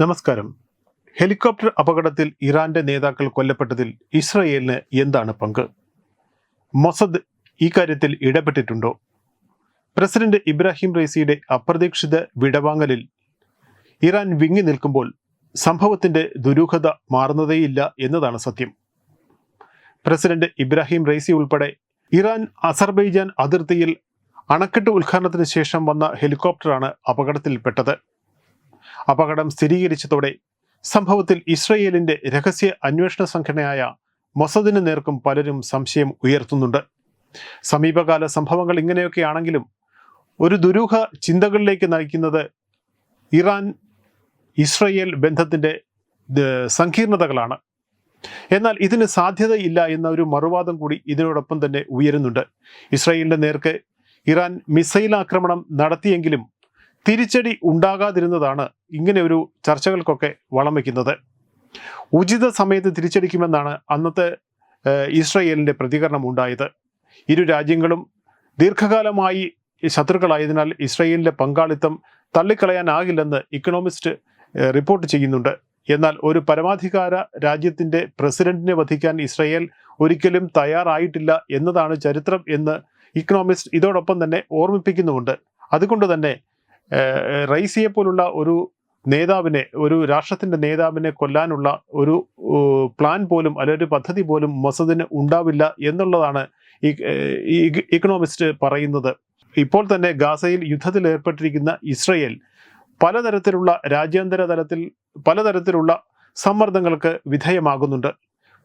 നമസ്കാരം. ഹെലികോപ്റ്റർ അപകടത്തിൽ ഇറാന്റെ നേതാക്കൾ കൊല്ലപ്പെട്ടതിൽ ഇസ്രയേലിന് എന്താണ് പങ്ക്? മൊസദ് ഈ കാര്യത്തിൽ ഇടപെട്ടിട്ടുണ്ടോ? പ്രസിഡന്റ് ഇബ്രാഹിം റൈസിയുടെ അപ്രതീക്ഷിത വിടവാങ്ങലിൽ ഇറാൻ വിങ്ങി നിൽക്കുമ്പോൾ സംഭവത്തിന്റെ ദുരൂഹത മാറുന്നതേയില്ല എന്നതാണ് സത്യം. പ്രസിഡന്റ് ഇബ്രാഹിം റൈസി ഉൾപ്പെടെ ഇറാൻ അസർബൈജാൻ അതിർത്തിയിൽ അണക്കെട്ട് ഉദ്ഘാടനത്തിന് ശേഷം വന്ന ഹെലികോപ്റ്ററാണ് അപകടത്തിൽപ്പെട്ടത്. അപകടം സ്ഥിരീകരിച്ചതോടെ സംഭവത്തിൽ ഇസ്രയേലിന്റെ രഹസ്യ അന്വേഷണ സംഘടനയായ മൊസദിന് നേർക്കും പലരും സംശയം ഉയർത്തുന്നുണ്ട്. സമീപകാല സംഭവങ്ങൾ ഇങ്ങനെയൊക്കെയാണെങ്കിലും ഒരു ദുരൂഹ ചിന്തകളിലേക്ക് നയിക്കുന്നത് ഇറാൻ ഇസ്രയേൽ ബന്ധത്തിന്റെ സങ്കീർണതകളാണ്. എന്നാൽ ഇതിന് സാധ്യതയില്ല എന്ന ഒരു മറുവാദം കൂടി ഇതിനോടൊപ്പം തന്നെ ഉയരുന്നുണ്ട്. ഇസ്രയേലിന്റെ നേർക്ക് ഇറാൻ മിസൈൽ ആക്രമണം നടത്തിയെങ്കിലും തിരിച്ചടി ഉണ്ടാകാതിരുന്നതാണ് ഇങ്ങനെ ഒരു ചർച്ചകൾക്കൊക്കെ വളം വയ്ക്കുന്നത്. ഉചിത സമയത്ത് തിരിച്ചടിക്കുമെന്നാണ് അന്നത്തെ ഇസ്രയേലിന്റെ പ്രതികരണം ഉണ്ടായത്. ഇരു രാജ്യങ്ങളും ദീർഘകാലമായി ശത്രുക്കളായതിനാൽ ഇസ്രയേലിന്റെ പങ്കാളിത്തം തള്ളിക്കളയാനാകില്ലെന്ന് ഇക്കണോമിസ്റ്റ് റിപ്പോർട്ട് ചെയ്യുന്നുണ്ട്. എന്നാൽ ഒരു പരമാധികാര രാജ്യത്തിന്റെ പ്രസിഡന്റിനെ വധിക്കാൻ ഇസ്രയേൽ ഒരിക്കലും തയ്യാറായിട്ടില്ല എന്നതാണ് ചരിത്രം എന്ന് ഇക്കണോമിസ്റ്റ് ഇതോടൊപ്പം തന്നെ ഓർമ്മിപ്പിക്കുന്നുമുണ്ട്. അതുകൊണ്ട് തന്നെ റൈസിയെ പോലുള്ള ഒരു നേതാവിനെ ഒരു രാഷ്ട്രത്തിന്റെ നേതാവിനെ കൊല്ലാനുള്ള ഒരു പ്ലാൻ പോലും അല്ലെങ്കിൽ ഒരു പദ്ധതി പോലും മൊസദിന് ഉണ്ടാവില്ല എന്നുള്ളതാണ് ഈ ഇക്കണോമിസ്റ്റ് പറയുന്നത്. ഇപ്പോൾ തന്നെ ഗാസയിൽ യുദ്ധത്തിൽ ഏർപ്പെട്ടിരിക്കുന്ന ഇസ്രയേൽ പലതരത്തിലുള്ള രാജ്യാന്തര തലത്തിൽ പലതരത്തിലുള്ള സമ്മർദ്ദങ്ങൾക്ക് വിധേയമാകുന്നുണ്ട്.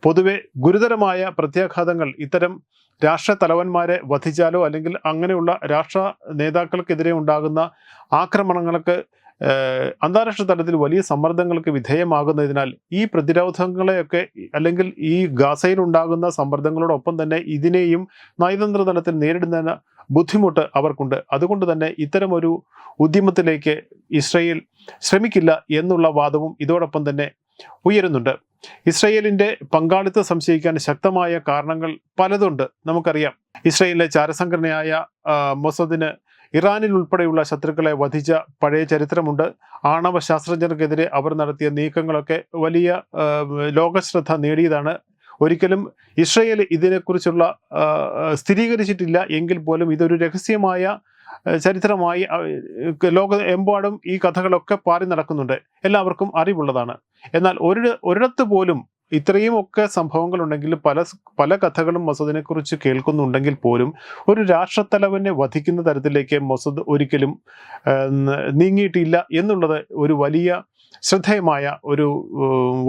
പൊതുവെ ഗുരുതരമായ പ്രത്യാഘാതങ്ങൾ ഇത്തരം രാഷ്ട്ര തലവന്മാരെ വധിച്ചാലോ അല്ലെങ്കിൽ അങ്ങനെയുള്ള രാഷ്ട്ര നേതാക്കൾക്കെതിരെ ഉണ്ടാകുന്ന ആക്രമണങ്ങൾക്ക് അന്താരാഷ്ട്ര തലത്തിൽ വലിയ സമ്മർദ്ദങ്ങൾക്ക് വിധേയമാകുന്നതിനാൽ ഈ പ്രതിരോധങ്ങളെയൊക്കെ അല്ലെങ്കിൽ ഈ ഗാസയിൽ ഉണ്ടാകുന്ന സമ്മർദ്ദങ്ങളോടൊപ്പം തന്നെ ഇതിനെയും നയതന്ത്ര തലത്തിൽ നേരിടുന്നതിന് ബുദ്ധിമുട്ട് അവർക്കുണ്ട്. അതുകൊണ്ട് തന്നെ ഇത്തരമൊരു ഉദ്യമത്തിലേക്ക് ഇസ്രയേൽ ശ്രമിക്കില്ല എന്നുള്ള വാദവും ഇതോടൊപ്പം തന്നെ ഉയരുന്നുണ്ട്. ഇസ്രയേലിന്റെ പങ്കാളിത്തം സംശയിക്കാൻ ശക്തമായ കാരണങ്ങൾ പലതുണ്ട്. നമുക്കറിയാം. ഇസ്രയേലിലെ ചാരസംഘടനയായ മൊസദിന് ഇറാനിൽ ഉൾപ്പെടെയുള്ള ശത്രുക്കളെ വധിച്ച പഴയ ചരിത്രമുണ്ട്. ആണവ ശാസ്ത്രജ്ഞർക്കെതിരെ അവർ നടത്തിയ നീക്കങ്ങളൊക്കെ വലിയ ലോകശ്രദ്ധ നേടിയതാണ്. ഒരിക്കലും ഇസ്രയേൽ ഇതിനെക്കുറിച്ചുള്ള സ്ഥിരീകരിച്ചിട്ടില്ല. എങ്കിൽ പോലും ഇതൊരു രഹസ്യമായ ചരിത്രമായി ലോക എമ്പാടും ഈ കഥകളൊക്കെ പാറി നടക്കുന്നുണ്ട്. എല്ലാവർക്കും അറിവുള്ളതാണ്. എന്നാൽ ഒരു ഒരിടത്ത് പോലും ഇത്രയും ഒക്കെ സംഭവങ്ങൾ ഉണ്ടെങ്കിൽ പല പല കഥകളും മസൂദിനെ കുറിച്ച് കേൾക്കുന്നുണ്ടെങ്കിൽ പോലും ഒരു രാഷ്ട്രത്തലവനെ വധിക്കുന്ന തരത്തിലേക്ക് മൊസദ് ഒരിക്കലും നീങ്ങിയിട്ടില്ല എന്നുള്ളത് ഒരു വലിയ ശ്രദ്ധേയമായ ഒരു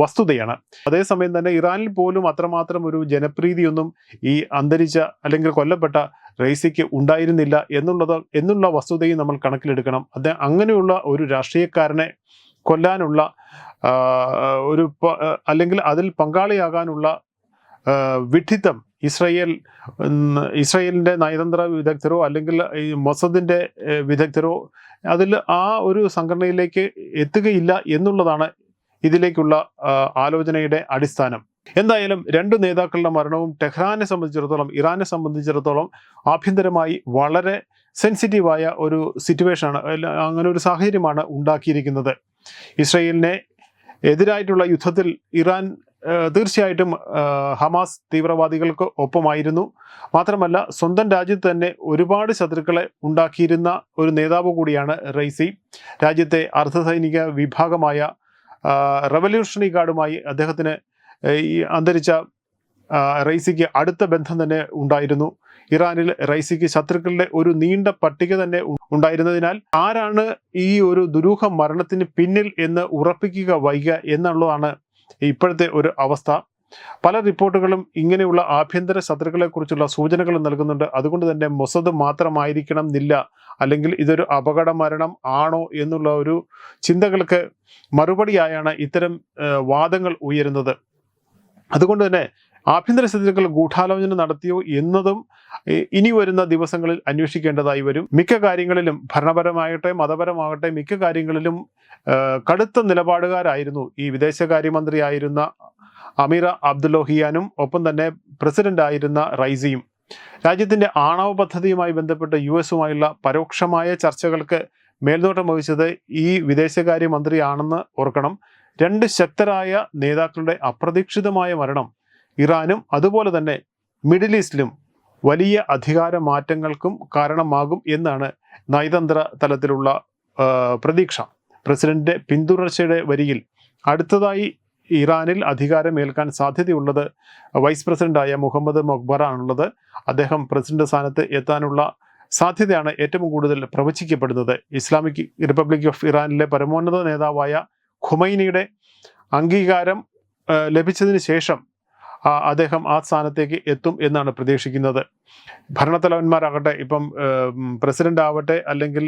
വസ്തുതയാണ്. അതേസമയം തന്നെ ഇറാനിൽ പോലും അത്രമാത്രം ഒരു ജനപ്രീതിയൊന്നും ഈ അന്തരിച്ച അല്ലെങ്കിൽ കൊല്ലപ്പെട്ട റൈസിക്ക് ഉണ്ടായിരുന്നില്ല എന്നുള്ളത് എന്നുള്ള വസ്തുതയും നമ്മൾ കണക്കിലെടുക്കണം. അത് അങ്ങനെയുള്ള ഒരു രാഷ്ട്രീയക്കാരനെ കൊല്ലാനുള്ള ഒരു അല്ലെങ്കിൽ അതിൽ പങ്കാളിയാകാനുള്ള വിഡിത്തം ഇസ്രയേൽ ഇസ്രയേലിന്റെ നയതന്ത്ര വിദഗ്ധരോ അല്ലെങ്കിൽ ഈ മൊസദിന്റെ വിദഗ്ധരോ അതിൽ ആ ഒരു സംഘടനയിലേക്ക് എത്തുകയില്ല എന്നുള്ളതാണ് ഇതിലേക്കുള്ള ആലോചനയുടെ അടിസ്ഥാനം. എന്തായാലും രണ്ട് നേതാക്കളുടെ മരണവും ടെഹ്റാനെ സംബന്ധിച്ചിടത്തോളം ഇറാനെ സംബന്ധിച്ചിടത്തോളം ആഭ്യന്തരമായി വളരെ സെൻസിറ്റീവായ ഒരു സിറ്റുവേഷനാണ് അങ്ങനെ ഒരു സാഹചര്യമാണ് ഉണ്ടാക്കിയിരിക്കുന്നത്. ഇസ്രയേലിനെ എതിരായിട്ടുള്ള യുദ്ധത്തിൽ ഇറാൻ തീർച്ചയായിട്ടും ഹമാസ് തീവ്രവാദികൾക്ക് ഒപ്പമായിരുന്നു. മാത്രമല്ല സ്വന്തം രാജ്യത്ത് തന്നെ ഒരുപാട് ശത്രുക്കളെ ഉണ്ടാക്കിയിരുന്ന ഒരു നേതാവ് കൂടിയാണ് റൈസി രാജ്യത്തെ അർദ്ധസൈനിക വിഭാഗമായ റവല്യൂഷണറി ഗാർഡുമായി അദ്ദേഹത്തിന് ഈ അന്തരിച്ച റൈസിക്ക് അടുത്ത ബന്ധം തന്നെ ഉണ്ടായിരുന്നു. ഇറാനിൽ റൈസിക്ക് ശത്രുക്കളുടെ ഒരു നീണ്ട പട്ടിക തന്നെ ഉണ്ടായിരുന്നതിനാൽ ആരാണ് ഈ ഒരു ദുരൂഹ മരണത്തിന് പിന്നിൽ എന്ന് ഉറപ്പിക്കുക വൈകുക എന്നുള്ളതാണ് ഇപ്പോഴത്തെ ഒരു അവസ്ഥ. പല റിപ്പോർട്ടുകളും ഇങ്ങനെയുള്ള ആഭ്യന്തര ശത്രുക്കളെ കുറിച്ചുള്ള സൂചനകൾ നൽകുന്നുണ്ട്. അതുകൊണ്ട് തന്നെ മൊസദ് മാത്രമായിരിക്കണം എന്നില്ല അല്ലെങ്കിൽ ഇതൊരു അപകട മരണം ആണോ എന്നുള്ള ഒരു ചിന്തകൾക്ക് മറുപടിയായാണ് ഇത്തരം വാദങ്ങൾ ഉയരുന്നത്. അതുകൊണ്ട് തന്നെ ആഭ്യന്തര സ്ഥിതികൾ ഗൂഢാലോചന നടത്തിയോ എന്നതും ഇനി വരുന്ന ദിവസങ്ങളിൽ അന്വേഷിക്കേണ്ടതായി വരും. മിക്ക കാര്യങ്ങളിലും ഭരണപരമാകട്ടെ മതപരമാകട്ടെ മിക്ക കാര്യങ്ങളിലും കടുത്ത നിലപാടുകാരായിരുന്നു ഈ വിദേശകാര്യമന്ത്രിയായിരുന്ന അമീറ അബ്ദുലോഹിയാനും ഒപ്പം തന്നെ പ്രസിഡന്റ് ആയിരുന്ന റൈസിയും. രാജ്യത്തിന്റെ ആണവ പദ്ധതിയുമായി ബന്ധപ്പെട്ട് യു എസുമായുള്ള പരോക്ഷമായ ചർച്ചകൾക്ക് മേൽനോട്ടം വഹിച്ചത് ഈ വിദേശകാര്യമന്ത്രിയാണെന്ന് ഓർക്കണം. രണ്ട് ശക്തരായ നേതാക്കളുടെ അപ്രതീക്ഷിതമായ മരണം ഇറാനും അതുപോലെ തന്നെ മിഡിൽ ഈസ്റ്റിലും വലിയ അധികാര മാറ്റങ്ങൾക്കും കാരണമാകും എന്നാണ് നയതന്ത്ര തലത്തിലുള്ള പ്രതീക്ഷ. പ്രസിഡന്റ് പിന്തുടർച്ചയുടെ വരിയിൽ അടുത്തതായി ഇറാനിൽ അധികാരമേൽക്കാൻ സാധ്യതയുള്ളത് വൈസ് പ്രസിഡന്റായ മുഹമ്മദ് മൊക്ബർ ആണുള്ളത്. അദ്ദേഹം പ്രസിഡന്റ് സ്ഥാനത്ത് എത്താനുള്ള സാധ്യതയാണ് ഏറ്റവും കൂടുതൽ പ്രവചിക്കപ്പെടുന്നത്. ഇസ്ലാമിക് റിപ്പബ്ലിക് ഓഫ് ഇറാനിലെ പരമോന്നത നേതാവായ ഖുമൈനിയുടെ അംഗീകാരം ലഭിച്ചതിന് ശേഷം അദ്ദേഹം ആ സ്ഥാനത്തേക്ക് എത്തും എന്നാണ് പ്രതീക്ഷിക്കുന്നത്. ഭരണത്തലവന്മാരാകട്ടെ ഇപ്പം പ്രസിഡന്റ് ആവട്ടെ അല്ലെങ്കിൽ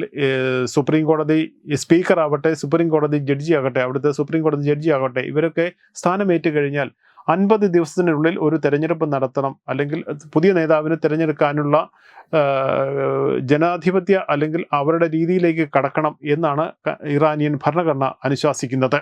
സുപ്രീം കോടതി സ്പീക്കർ ആവട്ടെ സുപ്രീം കോടതി ജഡ്ജി ആകട്ടെ അവിടുത്തെ സുപ്രീം കോടതി ജഡ്ജി ആകട്ടെ ഇവരൊക്കെ സ്ഥാനമേറ്റ് കഴിഞ്ഞാൽ അൻപത് ദിവസത്തിനുള്ളിൽ ഒരു തെരഞ്ഞെടുപ്പ് നടത്തണം. അല്ലെങ്കിൽ പുതിയ നേതാവിനെ തിരഞ്ഞെടുക്കാനുള്ള ജനാധിപത്യ അല്ലെങ്കിൽ അവരുടെ രീതിയിലേക്ക് കടക്കണം എന്നാണ് ഇറാനിയൻ ഭരണഘടന അനുശാസിക്കുന്നത്.